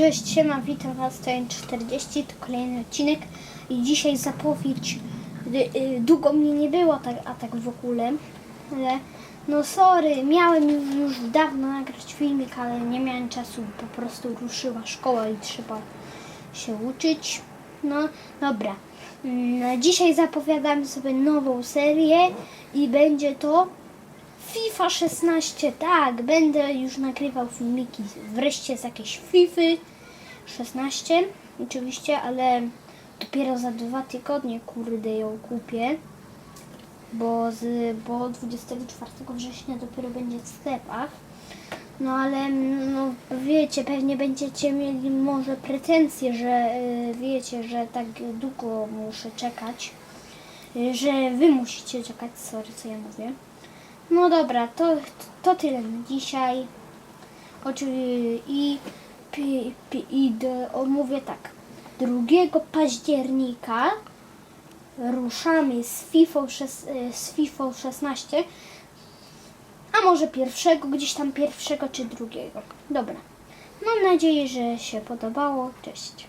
Cześć, siema, witam Was, to N40, to kolejny odcinek i dzisiaj zapowiedź, y, y, długo mnie nie było, tak, a tak w ogóle, ale no sorry, miałem już dawno nagrać filmik, ale nie miałem czasu, po prostu ruszyła szkoła i trzeba się uczyć, no dobra. Mm, Dzisiaj zapowiadamy sobie nową serię i będzie to FIFA 16, tak, będę już nagrywał filmiki wreszcie z jakiejś FIFA 16, oczywiście, ale dopiero za dwa tygodnie, kurde, ją kupię, bo, z, bo 24 września dopiero będzie w sklepach. No ale no, wiecie, pewnie będziecie mieli może pretensje, że y, wiecie, że tak długo muszę czekać, y, że wy musicie czekać, sorry, co ja mówię. No dobra, to, to tyle na dzisiaj. Oczywiście i, i o, mówię tak. 2 października ruszamy z FIFA, z FIFA 16, a może pierwszego, gdzieś tam pierwszego czy drugiego. Dobra. Mam nadzieję, że się podobało. Cześć.